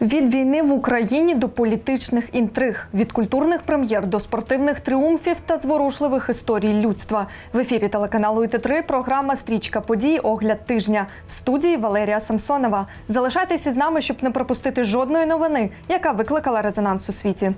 Від війни в Україні до політичних інтриг, від культурних прем'єр до спортивних тріумфів та зворушливих історій людства. В ефірі телеканалу ІТ3 програма Стрічка подій огляд тижня в студії Валерія Самсонова. Залишайтеся з нами, щоб не пропустити жодної новини, яка викликала резонанс у світі.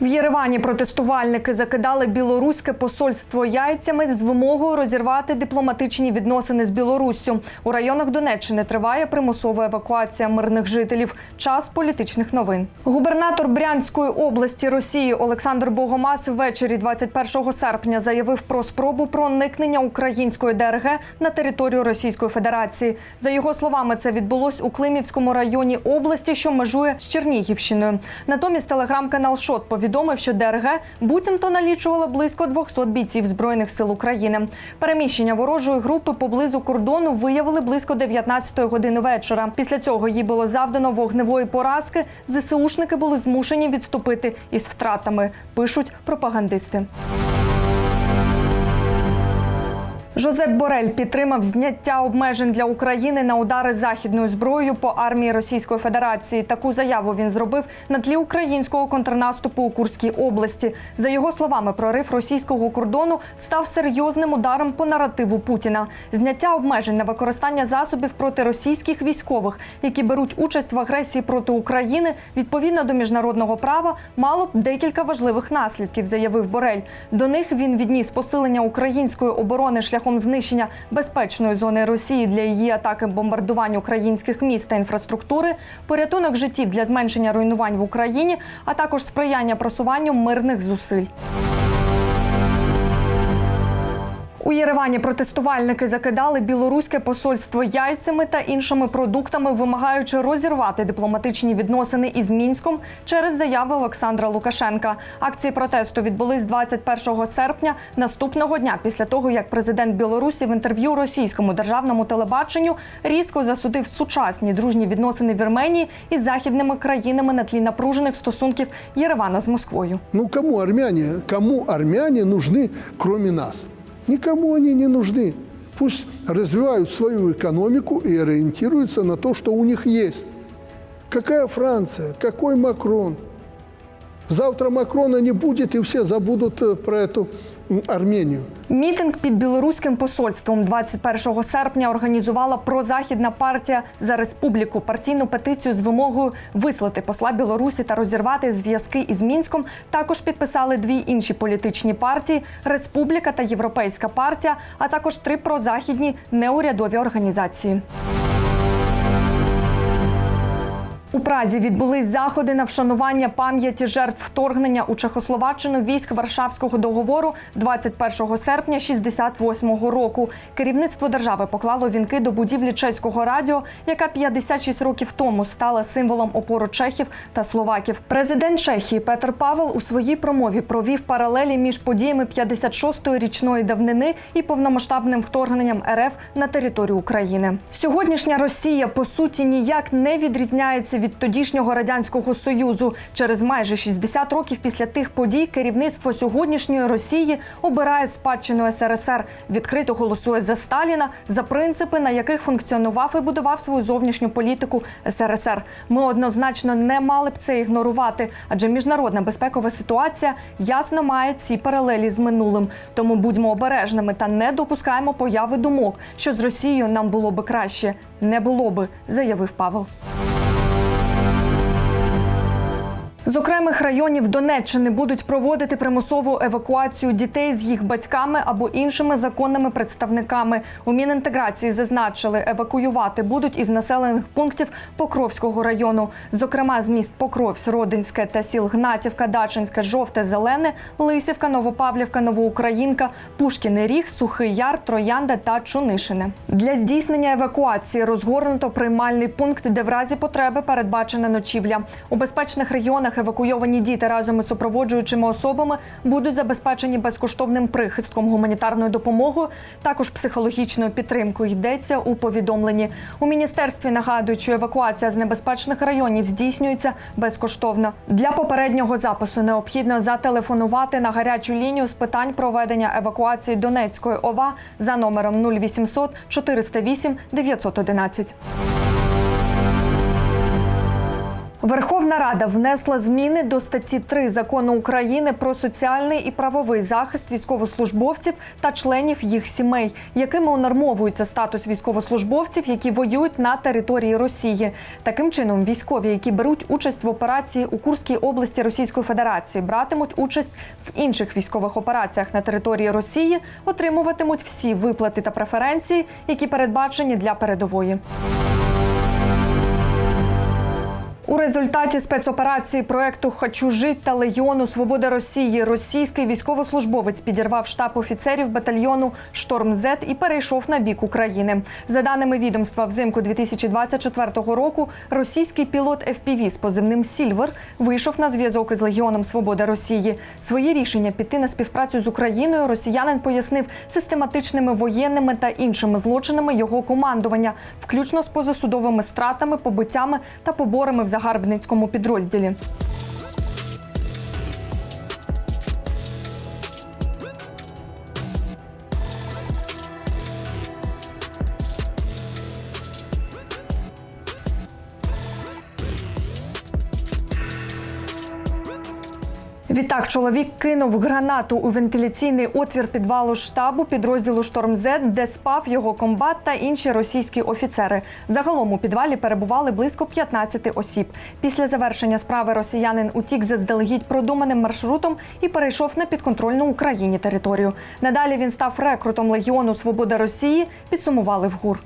В Єревані протестувальники закидали білоруське посольство яйцями з вимогою розірвати дипломатичні відносини з Білоруссю. У районах Донеччини триває примусова евакуація мирних жителів. Час політичних новин. Губернатор Брянської області Росії Олександр Богомаз ввечері 21 серпня заявив про спробу проникнення української ДРГ на територію Російської Федерації. За його словами, це відбулось у Климівському районі області, що межує з Чернігівщиною. Натомість телеграм-канал Шот повідомив, що ДРГ буцімто налічувала близько 200 бійців збройних сил України. Переміщення ворожої групи поблизу кордону виявили близько 19-ї години вечора. Після цього їй було завдано вогневої поразки. ЗСУшники були змушені відступити із втратами. Пишуть пропагандисти. Жозеп Борель підтримав зняття обмежень для України на удари західною зброєю по армії Російської Федерації. Таку заяву він зробив на тлі українського контрнаступу у Курській області. За його словами, прорив російського кордону став серйозним ударом по наративу Путіна. Зняття обмежень на використання засобів проти російських військових, які беруть участь в агресії проти України, відповідно до міжнародного права, мало б декілька важливих наслідків, заявив Борель. До них він відніс посилення української оборони шляхом знищення безпечної зони Росії для її атаки бомбардувань українських міст та інфраструктури, порятунок життів для зменшення руйнувань в Україні, а також сприяння просуванню мирних зусиль. У Єревані протестувальники закидали білоруське посольство яйцями та іншими продуктами, вимагаючи розірвати дипломатичні відносини із мінськом через заяви Олександра Лукашенка. Акції протесту відбулись 21 серпня, наступного дня, після того як президент Білорусі в інтерв'ю російському державному телебаченню різко засудив сучасні дружні відносини Вірменії із західними країнами на тлі напружених стосунків Єревана з Москвою. Ну кому армяне, кому армяне нужны, кроме нас? Никому они не нужны. Пусть развивают свою экономику и ориентируются на то, что у них есть. Какая Франция, какой Макрон? Завтра Макрона не будет, и все забудут э, про эту Армению. Мітинг під білоруським посольством 21 серпня організувала прозахідна партія за республіку. Партійну петицію з вимогою вислати посла Білорусі та розірвати зв'язки із мінськом. Також підписали дві інші політичні партії Республіка та Європейська партія, а також три прозахідні неурядові організації. У Празі відбулись заходи на вшанування пам'яті жертв вторгнення у Чехословаччину військ Варшавського договору 21 серпня 68-го року. Керівництво держави поклало вінки до будівлі чеського радіо, яка 56 років тому стала символом опору чехів та словаків. Президент Чехії Петр Павел у своїй промові провів паралелі між подіями 56-ї річної давнини і повномасштабним вторгненням РФ на територію України. Сьогоднішня Росія по суті ніяк не відрізняється від тодішнього радянського союзу. Через майже 60 років після тих подій керівництво сьогоднішньої Росії обирає спадщину СРСР, відкрито голосує за Сталіна за принципи, на яких функціонував і будував свою зовнішню політику СРСР. Ми однозначно не мали б це ігнорувати, адже міжнародна безпекова ситуація ясно має ці паралелі з минулим. Тому будьмо обережними та не допускаємо появи думок, що з Росією нам було би краще. Не було би, заявив Павел. З окремих районів Донеччини будуть проводити примусову евакуацію дітей з їх батьками або іншими законними представниками. У Мінінтеграції зазначили, евакуювати будуть із населених пунктів Покровського району, зокрема з міст Покровськ, Родинське та сіл Гнатівка, Дачинське, Жовте, Зелене, Лисівка, Новопавлівка, Новоукраїнка, Пушкіний Ріг, Сухий Яр, Троянда та Чунишине. Для здійснення евакуації розгорнуто приймальний пункт, де в разі потреби передбачена ночівля. У безпечних регіонах евакуйовані діти разом із супроводжуючими особами будуть забезпечені безкоштовним прихистком, гуманітарною допомогою, також психологічною підтримкою. Йдеться у повідомленні. У міністерстві нагадують, що евакуація з небезпечних районів здійснюється безкоштовно. Для попереднього запису необхідно зателефонувати на гарячу лінію з питань проведення евакуації Донецької ОВА за номером 0800 408 911. Верховна Рада внесла зміни до статті 3 закону України про соціальний і правовий захист військовослужбовців та членів їх сімей, якими унормовується статус військовослужбовців, які воюють на території Росії. Таким чином, військові, які беруть участь в операції у Курській області Російської Федерації, братимуть участь в інших військових операціях на території Росії, отримуватимуть всі виплати та преференції, які передбачені для передової. У результаті спецоперації проекту Хочу жить та Легіону Свободи Росії російський військовослужбовець підірвав штаб офіцерів батальйону Шторм Зет і перейшов на бік України. За даними відомства, взимку 2024 року російський пілот FPV з позивним Сільвер вийшов на зв'язок із Легіоном Свободи Росії. Своє рішення піти на співпрацю з Україною росіянин пояснив систематичними воєнними та іншими злочинами його командування, включно з позасудовими стратами, побиттями та поборами в загарбницькому підрозділі. Відтак чоловік кинув гранату у вентиляційний отвір підвалу штабу підрозділу Шторм Зет, де спав його комбат та інші російські офіцери. Загалом у підвалі перебували близько 15 осіб. Після завершення справи росіянин утік заздалегідь продуманим маршрутом і перейшов на підконтрольну Україні територію. Надалі він став рекрутом Легіону Свобода Росії. Підсумували в ГУР.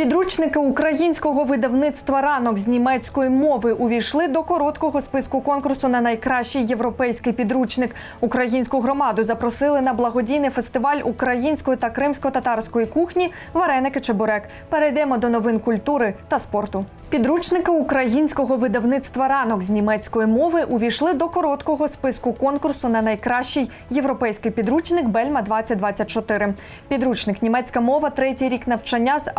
Підручники українського видавництва ранок з німецької мови увійшли до короткого списку конкурсу на найкращий європейський підручник. Українську громаду запросили на благодійний фестиваль української та кримсько-татарської кухні Вареники Чебурек. Перейдемо до новин культури та спорту. Підручники українського видавництва ранок з німецької мови увійшли до короткого списку конкурсу на найкращий європейський підручник Бельма 2024 Підручник німецька мова, третій рік навчання з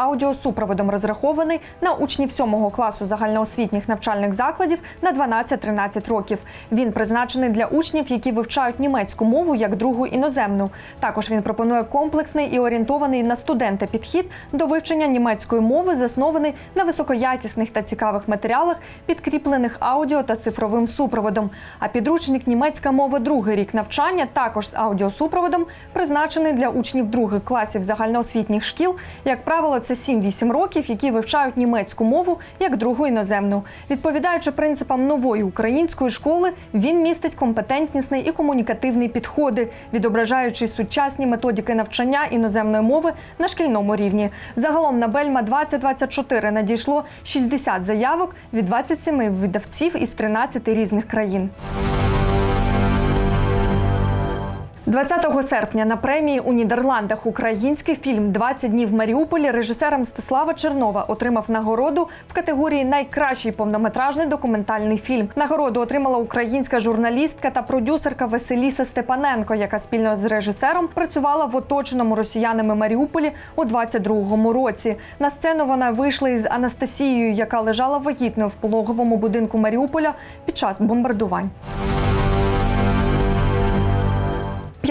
аудіосупроводом розрахований на учнів сьомого класу загальноосвітніх навчальних закладів на 12-13 років. Він призначений для учнів, які вивчають німецьку мову як другу іноземну. Також він пропонує комплексний і орієнтований на студента підхід до вивчення німецької мови, заснований на високоякісних та цікавих матеріалах, підкріплених аудіо та цифровим супроводом. А підручник німецька мова другий рік навчання, також з аудіосупроводом, призначений для учнів других класів загальноосвітніх шкіл. Як правило, це 7-8 років, які вивчають німецьку мову як другу іноземну. Відповідаючи принципам нової української школи, він містить компетентнісний і комунікативний підходи, відображаючи сучасні методики навчання іноземної мови на шкільному рівні. Загалом на Бельма 2024 надійшло 60 заявок від 27 видавців із 13 різних країн. 20 серпня на премії у Нідерландах український фільм «20 днів в Маріуполі режисера Мстислава Чернова отримав нагороду в категорії Найкращий повнометражний документальний фільм. Нагороду отримала українська журналістка та продюсерка Веселіса Степаненко, яка спільно з режисером працювала в оточеному росіянами Маріуполі у 22-му році. На сцену вона вийшла із Анастасією, яка лежала вагітною в пологовому будинку Маріуполя під час бомбардувань.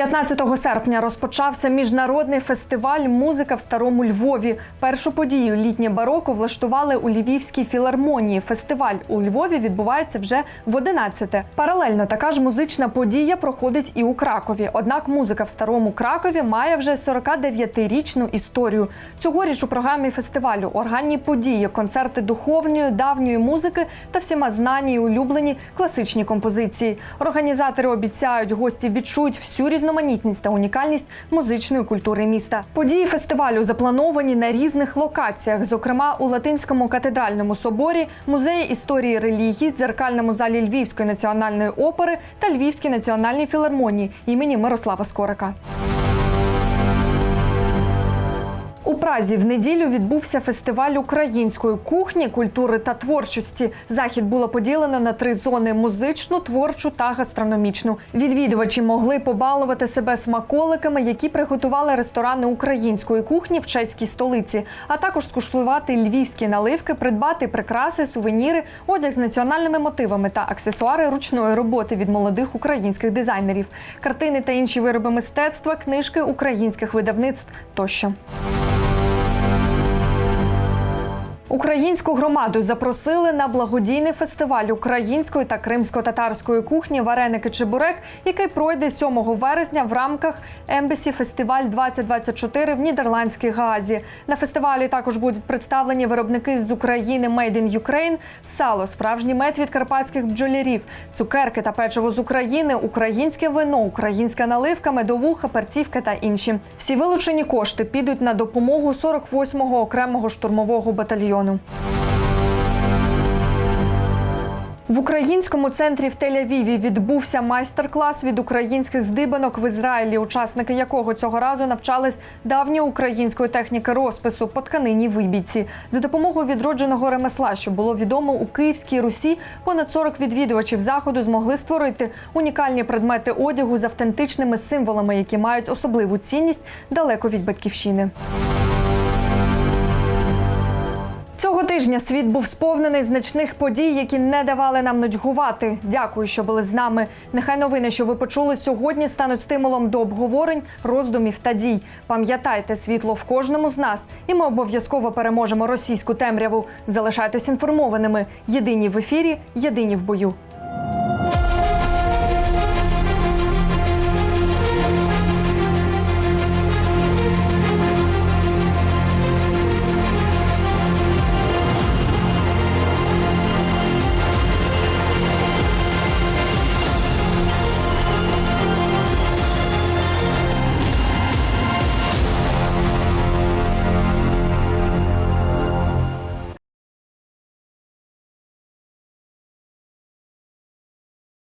15 серпня розпочався міжнародний фестиваль Музика в старому Львові. Першу подію літнє бароко влаштували у Львівській філармонії. Фестиваль у Львові відбувається вже в 11-те. Паралельно така ж музична подія проходить і у Кракові. Однак музика в старому Кракові має вже 49-річну історію. Цьогоріч у програмі фестивалю органні події, концерти духовної, давньої музики та всіма знані і улюблені класичні композиції. Організатори обіцяють, гості відчують всю різноманітність та унікальність музичної культури міста. Події фестивалю заплановані на різних локаціях, зокрема у Латинському катедральному соборі, музеї історії релігії, дзеркальному залі Львівської національної опери та Львівській національній філармонії імені Мирослава Скорика. Празі в неділю відбувся фестиваль української кухні, культури та творчості. Захід було поділено на три зони: музичну, творчу та гастрономічну. Відвідувачі могли побалувати себе смаколиками, які приготували ресторани української кухні в чеській столиці, а також скуштувати львівські наливки, придбати прикраси, сувеніри, одяг з національними мотивами та аксесуари ручної роботи від молодих українських дизайнерів, картини та інші вироби мистецтва, книжки українських видавництв тощо. Українську громаду запросили на благодійний фестиваль української та кримсько-татарської кухні Вареники Чебурек, який пройде 7 вересня в рамках Ембесі Фестиваль 2024 в Нідерландській Гаазі. На фестивалі також будуть представлені виробники з України Made in Ukraine, сало, справжній мед від карпатських бджолярів, цукерки та печиво з України, українське вино, українська наливка, медовуха, перцівка та інші. Всі вилучені кошти підуть на допомогу 48-го окремого штурмового батальйону. В українському центрі в Тель-Авіві відбувся майстер-клас від українських здибанок в Ізраїлі, учасники якого цього разу навчались давньої української техніки розпису по тканині вибійці. За допомогою відродженого ремесла, що було відомо у Київській Русі, понад 40 відвідувачів заходу змогли створити унікальні предмети одягу з автентичними символами, які мають особливу цінність далеко від батьківщини. Тижня світ був сповнений значних подій, які не давали нам нудьгувати. Дякую, що були з нами. Нехай новини, що ви почули сьогодні, стануть стимулом до обговорень, роздумів та дій. Пам'ятайте, світло в кожному з нас, і ми обов'язково переможемо російську темряву. Залишайтесь інформованими. Єдині в ефірі, єдині в бою.